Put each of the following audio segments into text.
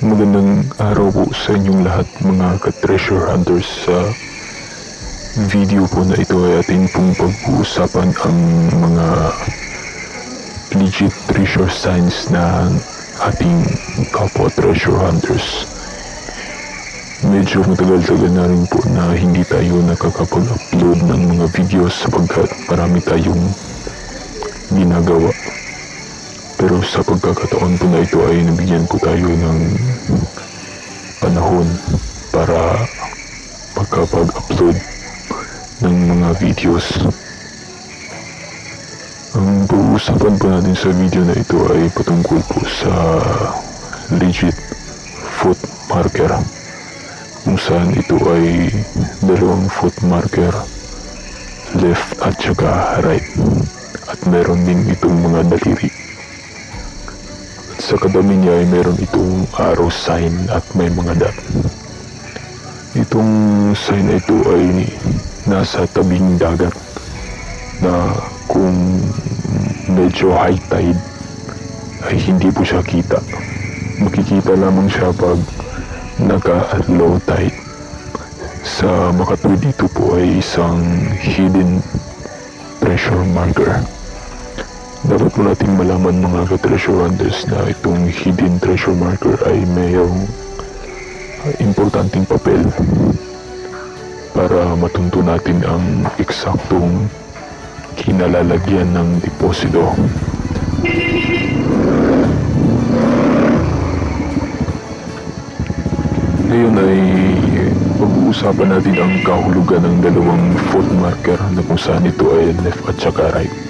Magandang araw po sa inyong lahat mga ka-treasure hunters sa video po na ito ay ating pong pag-uusapan ang mga legit treasure signs na ating kapwa treasure hunters. Medyo matagal-tagal na rin po na hindi tayo nakakapag-upload ng mga videos sapagkat marami tayong ginagawa. Pero sa pagkakataon po na ito ay nabigyan po tayo ng panahon para makapag-upload ng mga videos. Ang pag-uusapan po natin sa video na ito ay patungkol po sa legit foot marker kung saan ito ay dalawang foot marker left at saka right at meron din itong mga daliri sa kadami niya ay meron itong arrow sign at may mga dot. Itong sign na ito ay nasa tabing dagat na kung medyo high tide ay hindi po siya kita. Makikita lamang siya pag naka-low tide. Sa makatwid dito po ay isang hidden treasure marker dapat po nating malaman mga ka-treasure hunters na itong hidden treasure marker ay mayroong uh, importanteng papel para matunto natin ang eksaktong kinalalagyan ng deposito. Ngayon ay pag-uusapan natin ang kahulugan ng dalawang foot marker na kung saan ito ay left at saka right.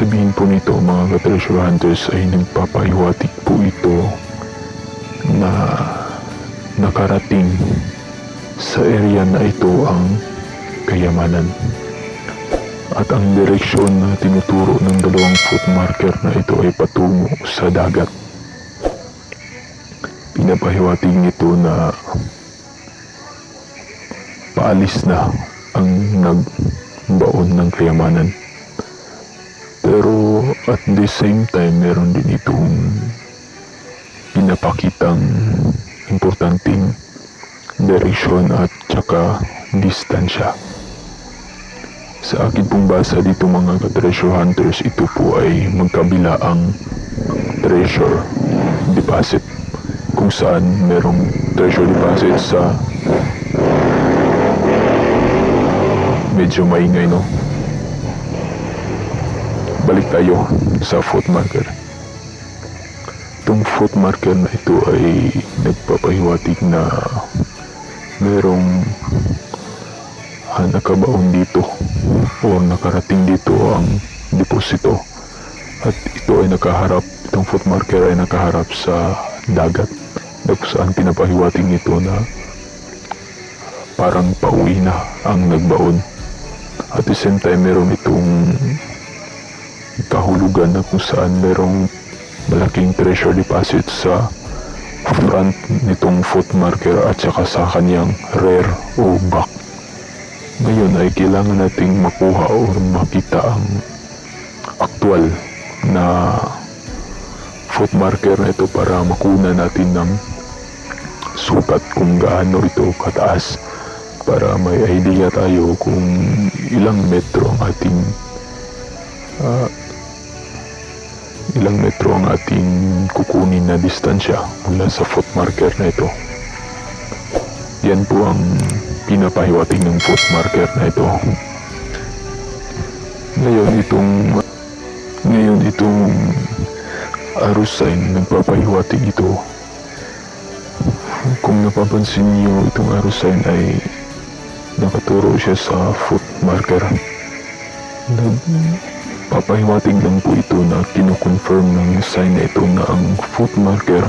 Sabihin po nito mga ka-treasure hunters ay nagpapahiwatig po ito na nakarating sa area na ito ang kayamanan. At ang direksyon na tinuturo ng dalawang foot marker na ito ay patungo sa dagat. Pinapahiwatig nito na paalis na ang nagbaon ng kayamanan. At the same time, meron din itong pinapakitang importanteng direksyon at saka distansya. Sa akin pong basa dito mga ka-treasure hunters, ito po ay magkabila ang treasure deposit kung saan merong treasure deposit sa medyo maingay no balik tayo sa foot marker. Itong foot marker na ito ay nagpapahiwatig na merong nakabaon dito o nakarating dito ang deposito. At ito ay nakaharap itong foot marker ay nakaharap sa dagat na saan pinapahiwatig nito na parang pauwi na ang nagbaon. At the same time meron itong kahulugan na kung saan merong malaking treasure deposit sa front nitong foot marker at saka sa kanyang rear o back. Ngayon ay kailangan nating makuha o makita ang aktual na foot marker na ito para makuna natin ng sukat kung gaano ito kataas para may idea tayo kung ilang metro ang ating ah, ilang metro ang ating kukunin na distansya mula sa foot marker na ito. Yan po ang pinapahiwatig ng foot marker na ito. Ngayon itong ngayon itong arrow sign nagpapahiwatig ito. Kung napapansin niyo itong arrow sign ay nakaturo siya sa foot marker. Nagpapahiwatig lang po ito na kinukonfirm ng sign na ito na ang foot marker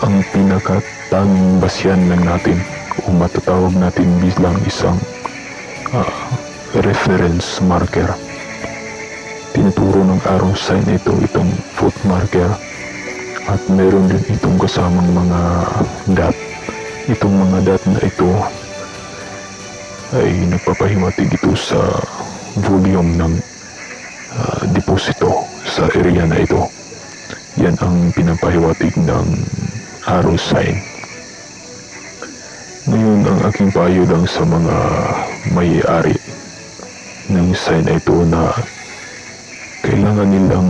ang pinakatanging basyan lang natin o matatawag natin bilang isang ah, reference marker. Tinuturo ng arrow sign na ito itong foot marker at meron din itong kasamang mga dot. Itong mga dot na ito ay nagpapahiwatig ito sa volume ng deposito sa area na ito. Yan ang pinapahiwatig ng arrow sign. Ngayon, ang aking payo lang sa mga may-ari ng sign na ito na kailangan nilang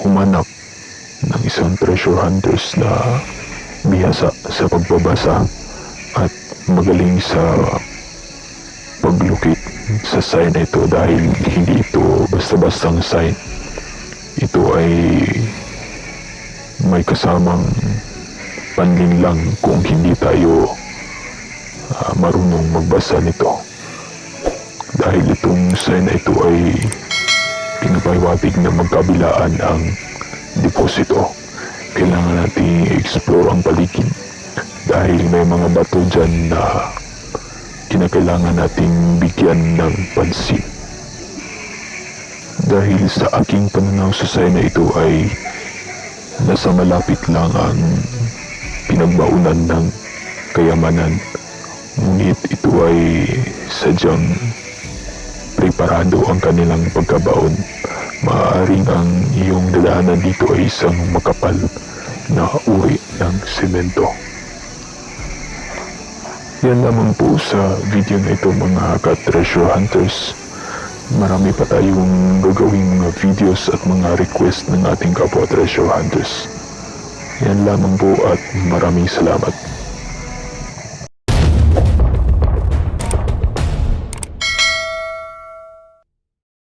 humanap ng isang treasure hunters na bihasa sa pagbabasa at magaling sa paglukit sa sign na ito dahil hindi ito basta-bastang sign. Ito ay may kasamang panlin lang kung hindi tayo ah, marunong magbasa nito. Dahil itong sign na ito ay pinapahiwatig na magkabilaan ang deposito. Kailangan nating i-explore ang paligid dahil may mga bato dyan na kinakailangan nating bigyan ng pansin. Dahil sa aking pananaw sa sign na ito ay nasa malapit lang ang pinagbaunan ng kayamanan. Ngunit ito ay sadyang preparado ang kanilang pagkabaon. Maaaring ang iyong dadaanan dito ay isang makapal na uri ng semento. Yan lamang po sa video na ito mga ka-treasure hunters. Marami pa tayong gagawing mga videos at mga request ng ating kapwa treasure hunters. Yan lamang po at maraming salamat.